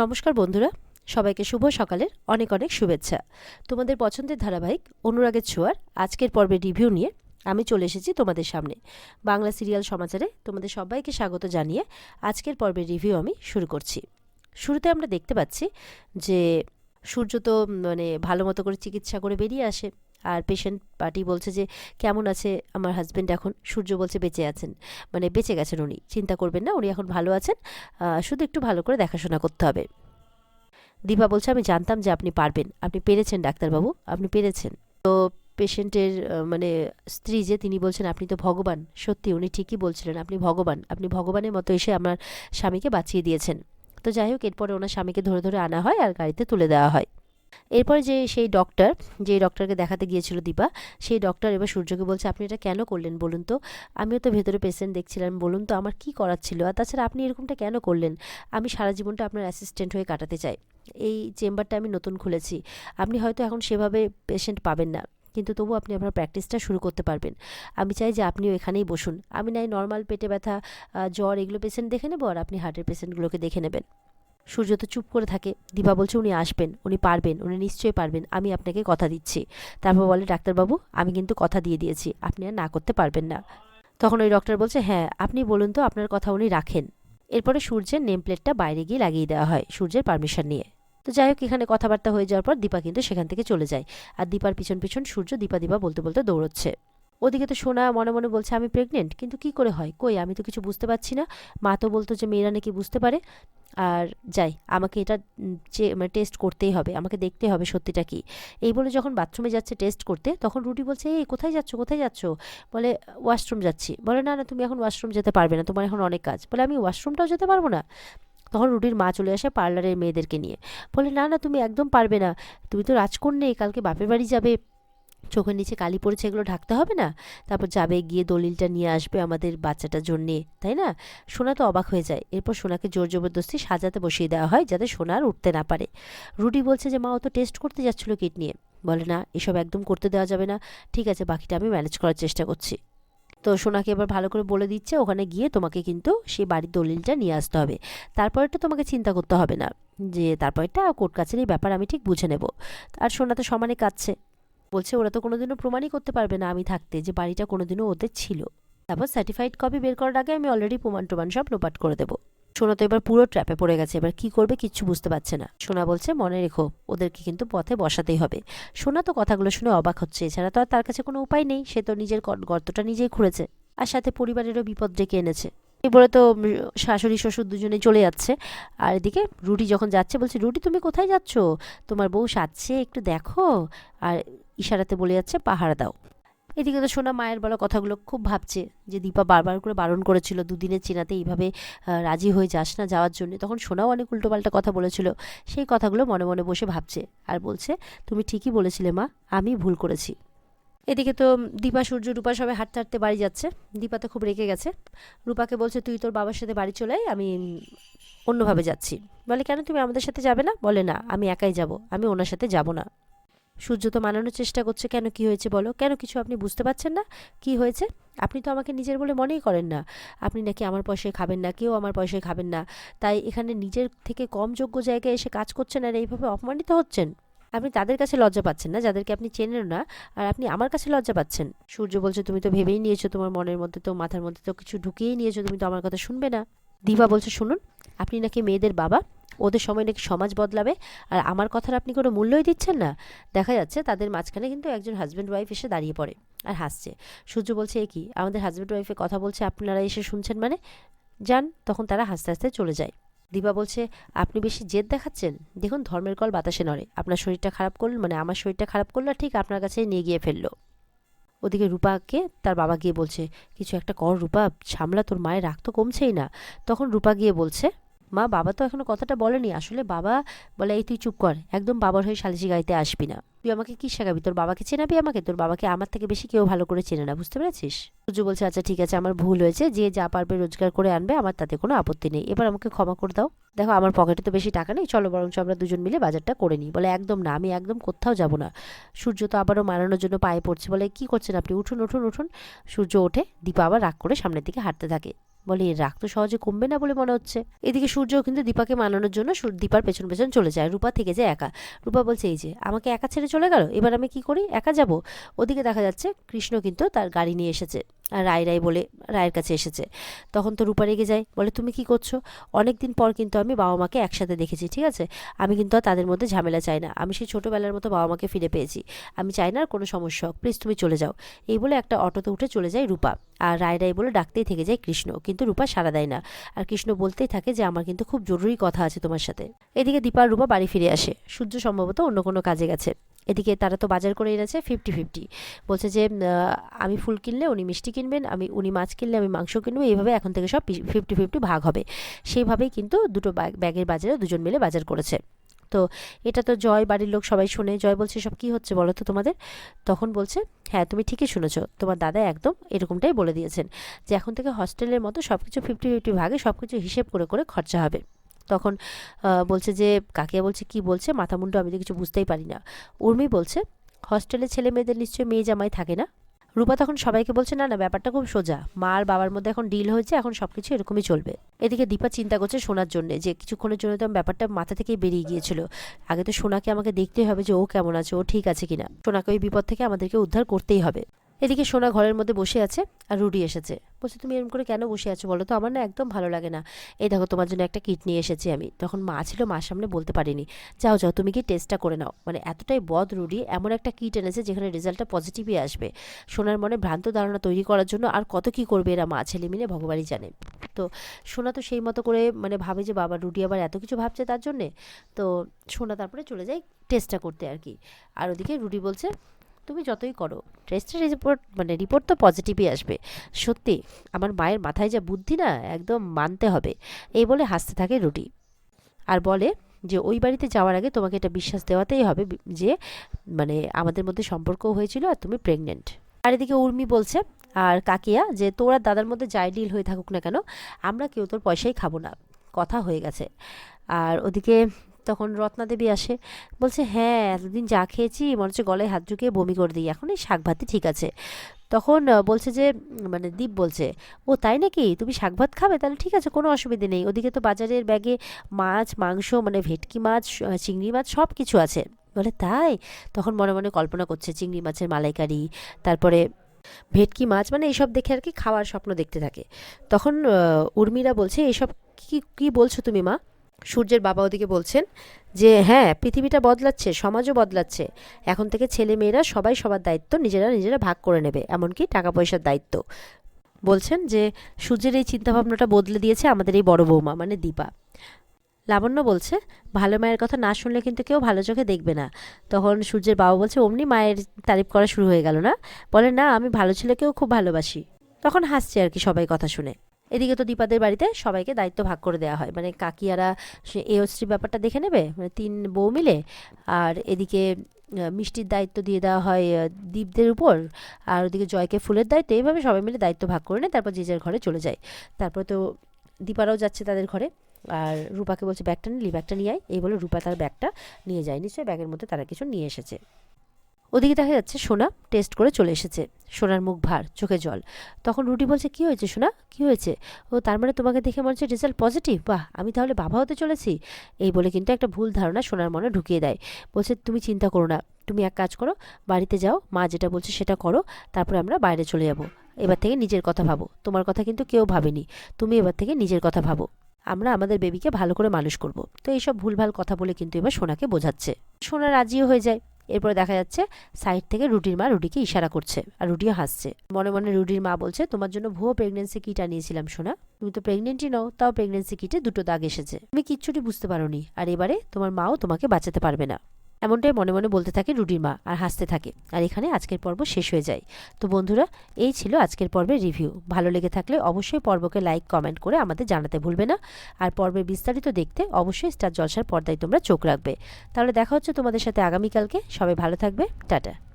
নমস্কার বন্ধুরা, সবাইকে শুভ সকালের অনেক অনেক শুভেচ্ছা। তোমাদের পছন্দের ধারাবাহিক অনুরাগের ছোঁয়ার আজকের পর্বের রিভিউ নিয়ে আমি চলে এসেছি তোমাদের সামনে। বাংলা সিরিয়াল সমাচারে তোমাদের সবাইকে স্বাগত জানিয়ে আজকের পর্বের রিভিউ আমি শুরু করছি। শুরুতে আমরা দেখতে পাচ্ছি যে সূর্য তো মানে ভালো মতো করে চিকিৎসা করে বেরিয়ে আসে। আর পেশেন্ট পার্টি বলছে যে, কেমন আছে আমার হাজব্যান্ড এখন? সূর্য বলছে, বেঁচে আছেন। মানে বেঁচে গেছেন উনি। চিন্তা করবেন না, উনি এখন ভালো আছেন। শুধু একটু ভালো করে দেখাশোনা করতে হবে। দীপা বলছে, আমি জানতাম যে আপনি পারবেন। আপনি পেরেছেন, ডাক্তারবাবু। আপনি পেরেছেন। তো পেশেন্টের মানে স্ত্রী যে, তিনি বলছেন, আপনি তো ভগবান। সত্যি, উনি ঠিকই বলছিলেন, আপনি ভগবান। আপনি ভগবানের মতো এসে আমার স্বামীকে বাঁচিয়ে দিয়েছেন। তো যাই হোক, এরপরে ওনার স্বামীকে ধরে ধরে আনা হয় আর গাড়িতে তুলে দেওয়া হয়। এরপরে যে সেই ডক্টর যে ডক্টরকে দেখাতে গিয়েছিল দীপা, সেই ডক্টর এবার সূর্যকে বলছে, আপনি এটা কেন করলেন বলুন তো? আমিও তো ভেতরে পেশেন্ট দেখছিলাম, বলুন তো আমার কি করার ছিল? আর তাছাড়া আপনি এরকমটা কেন করলেন? আমি সারা জীবনটা আপনার অ্যাসিস্ট্যান্ট হয়ে কাটাতে চাই। এই চেম্বারটা আমি নতুন খুলেছি। আপনি হয়তো এখন সেভাবে পেশেন্ট পাবেন না, কিন্তু তবু আপনি আপনার প্র্যাকটিসটা শুরু করতে পারবেন। আমি চাই যে আপনিও এখানেই বসুন। আমি নাই নর্মাল পেটে ব্যথা জ্বর এগুলো পেশেন্ট দেখে নেব, আর আপনি হার্টের পেশেন্টগুলোকে দেখে নেবেন। সূর্য তো চুপ করে থাকে। দীপা বলছে, উনি আসবেন, উনি পারবেন, উনি নিশ্চয়ই পারবেন, আমি আপনাকে কথা দিচ্ছি। তারপর বলে, ডাক্তারবাবু, আমি কিন্তু কথা দিয়ে দিয়েছি, আপনি আর না করতে পারবেন না। তখন ওই ডক্টর বলছে হ্যাঁ আপনি বলুন তো, আপনার কথা উনি রাখেন। এরপরে সূর্যের নেম প্লেটটা বাইরে গিয়ে লাগিয়ে দেওয়া হয়, সূর্যের পারমিশন নিয়ে। তো যাই হোক, এখানে কথাবার্তা হয়ে যাওয়ার পর দীপা কিন্তু সেখান থেকে চলে যায়। আর দীপার পিছন পিছন সূর্য দীপা দীপা বলতে বলতে দৌড়চ্ছে। ওদিকে তো সোনা মনে মনে বলছে, আমি প্রেগনেন্ট কিন্তু কি করে হয়? কই? আমি তো কিছু বুঝতে পারছি না। মা তো বলতো যে, মেয়েরা নাকি বুঝতে পারে। আর যাই, আমাকে এটা যে মানে টেস্ট করতেই হবে, আমাকে দেখতে হবে সত্যিটা কি। এই বলে যখন বাথরুমে যাচ্ছে টেস্ট করতে, তখন রুটি বলছে, এই, কোথায় যাচ্ছ? কোথায় যাচ্ছ? বলে ওয়াশরুম যাচ্ছি। বলে, না না, তুমি এখন ওয়াশরুম যেতে পারবে না, তোমার এখন অনেক কাজ। বলে, আমি ওয়াশরুমটাও যেতে পারব না? তখন রুটির মা চলে আসে পার্লারের মেয়েদেরকে নিয়ে। বলে, না না, তুমি একদম পারবে না। তুমি তো রাজকন্যে, কালকে বাপের বাড়ি যাবে। চোখের নিচে কালি পড়েছে এগুলো ঢাকতে হবে না? তারপর যাবে, গিয়ে দলিলটা নিয়ে আসবে আমাদের বাচ্চাটার জন্যে, তাই না? সোনা তো অবাক হয়ে যায়। এরপর সোনাকে জোর জবরদস্তি সাজাতে বসিয়ে দেওয়া হয় যাতে সোনা উঠতে না পারে। রুটি বলছে যে, মা, ও তো টেস্ট করতে যাচ্ছিল কিট নিয়ে। বলে, না, এসব একদম করতে দেওয়া যাবে না। ঠিক আছে, বাকিটা আমি ম্যানেজ করার চেষ্টা করছি। তো সোনাকে এবার ভালো করে বলে দিচ্ছে, ওখানে গিয়ে তোমাকে কিন্তু সেই বাড়ির দলিলটা নিয়ে আসতে হবে। তারপরেটা তোমাকে চিন্তা করতে হবে না। যে তারপরেটা কোর্ট কাছারির ব্যাপার আমি ঠিক বুঝে নেব। আর সোনা তো সমানে কাঁদছে। বলছে, ওরা তো কোনোদিনও প্রমাণই করতে পারবে না আমি থাকতে যে বাড়িটা কোনোদিনও ওদের ছিল। তারপর সার্টিফাইড কপি বের করার আগে আমি অলরেডি প্রমাণ টমাণ সব লোপাট করে দেবো। সোনা তো, এবার পুরো ট্র্যাপে পড়ে গেছে। এবার কি করবে কিচ্ছু বুঝতে পারছে না। সোনা বলছে, মনে রেখো, ওদেরকে কিন্তু পথে বসাতেই হবে। সোনা তো কথাগুলো শুনে অবাক হচ্ছে। এছাড়া তো আর তার কাছে কোনো উপায় নেই। সে তো নিজের গর- গর্তটা নিজেই খুঁড়েছে আর সাথে পরিবারেরও বিপদ ডেকে এনেছে। এরপরে তো শাশুড়ি, শ্বশুর দুজনে চলে যাচ্ছে। আর এদিকে রুটি যখন যাচ্ছে, বলছে, রুটি তুমি কোথায় যাচ্ছ? তোমার বউ সাজছে, একটু দেখো। আর ইশারাতে বলে যাচ্ছে, পাহারা দাও। এদিকে তো সোনা মায়ের বলা কথাগুলো খুব ভাবছে যে দীপা বারবার করে বারণ করেছিল, দুদিনের চেনাতে এইভাবে রাজি হয়ে যাস না যাওয়ার জন্য। তখন সোনাও অনেক উল্টোপাল্টা কথা বলেছিল, সেই কথাগুলো মনে মনে বসে ভাবছে আর বলছে, তুমি ঠিকই বলেছিলে মা, আমি ভুল করেছি। এদিকে তো দীপা, সূর্য, রূপা সবাই হাঁটতে হাঁটতে বাড়ি যাচ্ছে। দীপা তো খুব রেগে গেছে। রূপাকে বলছে, তুই তোর বাবার সাথে বাড়ি চলে আমি অন্যভাবে যাচ্ছি। বলে, কেন তুমি আমাদের সাথে যাবে না? বলে, না, আমি একাই যাব, আমি ওনার সাথে যাব না। সূর্য তো মানানোর চেষ্টা করছে, কেন কি হয়েছে বলো? কেন কিছু আপনি বুঝতে পারছেন না? কি হয়েছে? আপনি তো আমাকে নিজের বলে মনেই করেন না। আপনি নাকি আমার পয়সায় খাবেন না, কেউ আমার পয়সায় খাবেন না। তাই এখানে নিজের থেকে কম যোগ্য জায়গায় এসে কাজ করছেন আর এইভাবে অপমানিত হচ্ছেন? আপনি তাদের কাছে লজ্জা পাচ্ছেন না, যাদেরকে আপনি চেনেন না, আর আপনি আমার কাছে লজ্জা পাচ্ছেন? সূর্য বলছে, তুমি তো ভেবেই নিয়েছো, তোমার মনের মধ্যে তো, মাথার মধ্যে তো কিছু ঢুকিয়েই নিয়েছো, তুমি তো আমার কথা শুনবে না। দিবা বলছে, শুনুন, আপনি নাকি মেয়েদের বাবা? ওদের সময় নাকি সমাজ বদলাবে। আর আমার কথার আপনি কোনো মূল্যই দিচ্ছেন না। দেখা যাচ্ছে তাদের মাঝখানে কিন্তু একজন হাজব্যান্ড ওয়াইফ এসে দাঁড়িয়ে পড়ে আর হাসছে। সূর্য বলছে, এ কি? আমাদের হাজব্যান্ড ওয়াইফে কথা বলছে, আপনারা এসে শুনছেন মানে? যান, তখন তারা হাসতে হাসতে চলে যায়। দীপা বলছে, আপনি বেশি জেদ দেখাচ্ছেন? দেখুন, ধর্মের কল বাতাসে নড়ে। আপনার শরীরটা খারাপ করল মানে আমার শরীরটা খারাপ করল ঠিক আপনার কাছে নিয়ে গিয়ে ফেলল। ওদিকে রূপাকে তার বাবা গিয়ে বলছে, কিছু একটা কর রূপা, সামলা, তোর মায়ের রাগ তো কমছেই না। তখন রূপা গিয়ে বলছে মা, বাবা তো এখনও কথাটা বলেনি। আসলে বাবা বলে, এই তুই চুপ কর, একদম বাবার হয়ে সালিশি গাইতে আসবি না। তুই আমাকে কী শেখাবি? তোর বাবাকে চেনাবি আমাকে? তোর বাবাকে আমার থেকে বেশি কেউ ভালো করে চেনে না, বুঝতে পেরেছিস? সূর্য বলছে আচ্ছা ঠিক আছে, আমার ভুল হয়েছে। যে যা পারবে রোজগার করে আনবে, আমার তাতে কোনো আপত্তি নেই। এবার আমাকে ক্ষমা করে দাও। দেখো, আমার পকেটে তো বেশি টাকা নেই। চলো, বরঞ্চ আমরা দুজন মিলে বাজারটা করে নিই। বলে, একদম না, আমি একদম কোথাও যাব না। সূর্য তো আবারও মানানোর জন্য পায়ে পড়ছে। বলে, কি করছেন আপনি? উঠুন উঠুন উঠুন। সূর্য ওঠে, দীপা আবার রাগ করে সামনের দিকে হাঁটতে থাকে। বলে, এর রাগ তো সহজে কমবে না বলে মনে হচ্ছে। এদিকে সূর্যও কিন্তু দীপাকে মানানোর জন্য দীপার পেছন পেছন চলে যায়। রূপা থেকে যায় একা। রূপা বলছে, এই যে, আমাকে একা ছেড়ে চলে গেল? এবার আমি কি করি? একা যাব? ওদিকে দেখা যাচ্ছে, কৃষ্ণ কিন্তু তার গাড়ি নিয়ে এসেছে। আর রায় রায় বলে, রায়ের কাছে এসেছে। তখন তো রূপা রেগে যায়, বলে, তুমি কি করছ? অনেক দিন পর কিন্তু আমি বাবা মাকে একসাথে দেখেছি, ঠিক আছে? আমি কিন্তু আর তাদের মধ্যে ঝামেলা চাই না। আমি সেই ছোটোবেলার মতো বাবা মাকে ফিরে পেয়েছি। আমি চাই না আর কোনো সমস্যা হোক। প্লিজ, তুমি চলে যাও। এই বলে একটা অটোতে উঠে চলে যায় রূপা। আর রায় রায় বলে, ডাকতেই থেকে যায় কৃষ্ণ। কিন্তু রূপা সাড়া দেয় না। আর কৃষ্ণ বলতেই থাকে যে, আমার কিন্তু খুব জরুরি কথা আছে তোমার সাথে। এদিকে দীপা রূপা বাড়ি ফিরে আসে। সূর্য সম্ভবত অন্য কোনো কাজে গেছে। এদিকে তারা তো বাজার করে এনেছে ফিফটি ফিফটি বলছে যে আমি ফুল কিনলে উনি মিষ্টি কিনবেন, আমি, উনি মাছ কিনলে আমি মাংস কিনবো, এইভাবে এখন থেকে সব ফিফটি ফিফটি ভাগ হবে। সেইভাবেই কিন্তু দুটো ব্যাগ- ব্যাগের বাজারে দুজন মিলে বাজার করেছে। তো এটা তো জয় বাড়ির লোক সবাই শুনে, জয় বলছে সব কি হচ্ছে বলো তো তোমাদের? তখন বলছে হ্যাঁ তুমি ঠিকই শুনেছো, তোমার দাদা একদম এরকমটাই বলে দিয়েছেন যে, এখন থেকে হস্টেলের মতো সব কিছু ফিফটি ফিফটি ভাগে সব কিছু হিসেব করে করে খরচা হবে। তখন বলছে যে কাকিয়া বলছে, কি বলছে? মাথা মুন্ডু আমি তো কিছু বুঝতেই পারি না। উর্মি বলছে, হস্টেলে ছেলে মেয়েদের নিশ্চয়ই মেয়ে জামাই থাকে না? রূপা তখন সবাইকে বলছে, না না, ব্যাপারটা খুব সোজা। মা আর বাবার মধ্যে এখন ডিল হয়েছে, এখন সব কিছু এরকমই চলবে। এদিকে দীপা চিন্তা করছে শোনার জন্য, যে কিছুক্ষণের জন্য তো ব্যাপারটা মাথা থেকেই বেরিয়ে গিয়েছিল। আগে তো সোনাকে আমাকে দেখতেই হবে যে ও কেমন আছে, ও ঠিক আছে কিনা। সোনাকে ওই বিপদ থেকে আমাদেরকে উদ্ধার করতেই হবে। এদিকে সোনা ঘরের মধ্যে বসে আছে আর রুডি এসেছে। বলছে, তুমি এরকম করে কেন বসে আছো বলো তো? আমার না একদম ভালো লাগে না। এই দেখো, তোমার জন্য একটা কিট নিয়ে এসেছি আমি। তখন মা ছিল মার সামনে বলতে পারিনি, যাও যাও, তুমি কি টেস্টটা করে নাও। মানে এতটাই বদ রুডি, এমন একটা কিট এনেছে যেখানে রেজাল্টটা পজিটিভই আসবে। সোনার মনে ভ্রান্ত ধারণা তৈরি করার জন্য আর কত কি করবে এরা মা, ছেলে মিলে ভগবানই জানে। তো সোনা তো সেই মতো করে মানে ভাবে যে, বাবা, রুডি আবার এত কিছু ভাবছে তার জন্যে? তো সোনা তারপরে চলে যায় টেস্টটা করতে আর কি। আর ওদিকে রুডি বলছে তুমি যতই করো টেস্টের রিপোর্ট মানে রিপোর্ট তো পজিটিভই আসবে। সত্যি, আমার মায়ের মাথায় যা বুদ্ধি না, একদম মানতে হবে। এই বলে হাসতে থাকে রুটি। আর বলে যে, ওই বাড়িতে যাওয়ার আগে তোমাকে এটা বিশ্বাস দেওয়াতেই হবে যে মানে আমাদের মধ্যে সম্পর্ক হয়েছিল আর তুমি প্রেগনেন্ট আর এদিকে উর্মি বলছে, আর কাকিয়া, যে তোর দাদার মধ্যে যাই ডিল হয়ে থাকুক না কেন, আমরা কেউ তোর পয়সাই খাব না। কথা হয়ে গেছে। আর ওদিকে তখন রত্নাদেবী আসে, বলছে হ্যাঁ এতদিন যা খেয়েছি, মনে হচ্ছে গলায় হাত ঢুকিয়ে বমি করে দিই, এখন এই শাক ভাতই ঠিক আছে। তখন বলছে যে মানে দীপ বলছে, ও, তাই নাকি? তুমি শাক ভাত খাবে? তাহলে ঠিক আছে, কোনো অসুবিধে নেই। ওদিকে তো বাজারের ব্যাগে মাছ, মাংস মানে ভেটকি মাছ চিংড়ি মাছ সব কিছু আছে। বলে, তাই? তখন মনে মনে কল্পনা করছে, চিংড়ি মাছের মালাইকারি, তারপরে ভেটকি মাছ মানে এইসব দেখে আর কি খাওয়ার স্বপ্ন দেখতে থাকে। তখন উর্মিরা বলছে এইসব কি কি বলছো তুমি মা? সূর্যের বাবা ওদিকে বলছেন যে হ্যাঁ পৃথিবীটা বদলাচ্ছে, সমাজও বদলাচ্ছে। এখন থেকে ছেলে মেয়েরা সবাই সবার দায়িত্ব নিজেরা নিজেরা ভাগ করে নেবে, এমনকি টাকা পয়সার দায়িত্ব। বলছেন যে, সূর্যের এই চিন্তাভাবনাটা বদলে দিয়েছে আমাদের এই বড় বৌমা মানে দীপা। লাবণ্য বলছে, ভালো মায়ের কথা না শুনলে কিন্তু কেউ ভালো চোখে দেখবে না। তখন সূর্যের বাবা বলছে, অমনি মায়ের তারিফ করা শুরু হয়ে গেল না? বলে, না, আমি ভালো ছেলেকেও খুব ভালোবাসি। তখন হাসছে আর কি সবাই কথা শুনে। এদিকে তো দীপাদের বাড়িতে সবাইকে দায়িত্ব ভাগ করে দেওয়া হয়। মানে কাকিয়ারা সে এওস্ত্রী ব্যাপারটা দেখে নেবে? মানে তিন বউ মিলে? আর এদিকে মিষ্টির দায়িত্ব দিয়ে দেওয়া হয় দীপদের উপর। আর ওদিকে জয়কে ফুলের দায়িত্ব এইভাবে সবাই মিলে দায়িত্ব ভাগ করে নেয়, তারপর যে যার ঘরে চলে যায়। তারপর তো দীপারাও যাচ্ছে তাদের ঘরে। আর রূপাকে বলছে, ব্যাগটা নিলি ব্যাগটা নিয়ে আয়। এই বলে রূপা তার ব্যাগটা নিয়ে যায়। নিশ্চয়ই ব্যাগের মধ্যে তারা কিছু নিয়ে এসেছে। ওদিকে দেখা যাচ্ছে সোনা টেস্ট করে চলে এসেছে। সোনার মুখ ভার, চোখে জল। তখন রুটি বলছে, কি হয়েছে সোনা? কি হয়েছে? ও, তার মানে তোমাকে দেখে মনে হচ্ছে রেজাল্ট পজিটিভ বাহ, আমি তাহলে বাবা হতে চলেছি? এই বলে কিন্তু একটা ভুল ধারণা সোনার মনে ঢুকিয়ে দেয়। বলছে, তুমি চিন্তা করো না, তুমি এক কাজ করো, বাড়িতে যাও, মা যেটা বলছে সেটা করো, তারপরে আমরা বাইরে চলে যাব। এবার থেকে নিজের কথা ভাবো। তোমার কথা কিন্তু কেউ ভাবেনি। তুমি এবার থেকে নিজের কথা ভাবো। আমরা আমাদের বেবিকে ভালো করে মানুষ করব। তো এইসব ভুলভাল কথা বলে কিন্তু এবার সোনাকে বোঝাচ্ছে। সোনা রাজিও হয়ে যায়। এরপরে দেখা যাচ্ছে সাইড থেকে রুটির মা রুটিকে ইশারা করছে আর রুটিও হাসছে। মনে মনে রুটির মা বলছে, তোমার জন্য ভুয়ো প্রেগনেন্সি কিট আনিয়েছিলাম শোনা তুমি তো প্রেগনেন্টই নও, তাও প্রেগনেন্সি কিটে দুটো দাগ এসেছে। তুমি কিচ্ছুটি বুঝতে পারোনি। আর এবারে তোমার মাও তোমাকে বাঁচাতে পারবে না। এমনটাই মনে মনে বলতে থাকে রুডির মা আর হাসতে থাকে। আর এখানে আজকের পর্ব শেষ হয়ে যায়। তো বন্ধুরা, এই ছিল আজকের পর্বের রিভিউ। ভালো লেগে থাকলে অবশ্যই পর্বকে লাইক, কমেন্ট করে আমাদের জানাতে ভুলবে না। আর পর্বের বিস্তারিত দেখতে অবশ্যই স্টার জলসার পর্দায় তোমরা চোখ রাখবে। তাহলে দেখা হচ্ছে তোমাদের সাথে আগামীকালকে। সবাই ভালো থাকবে। টাটা।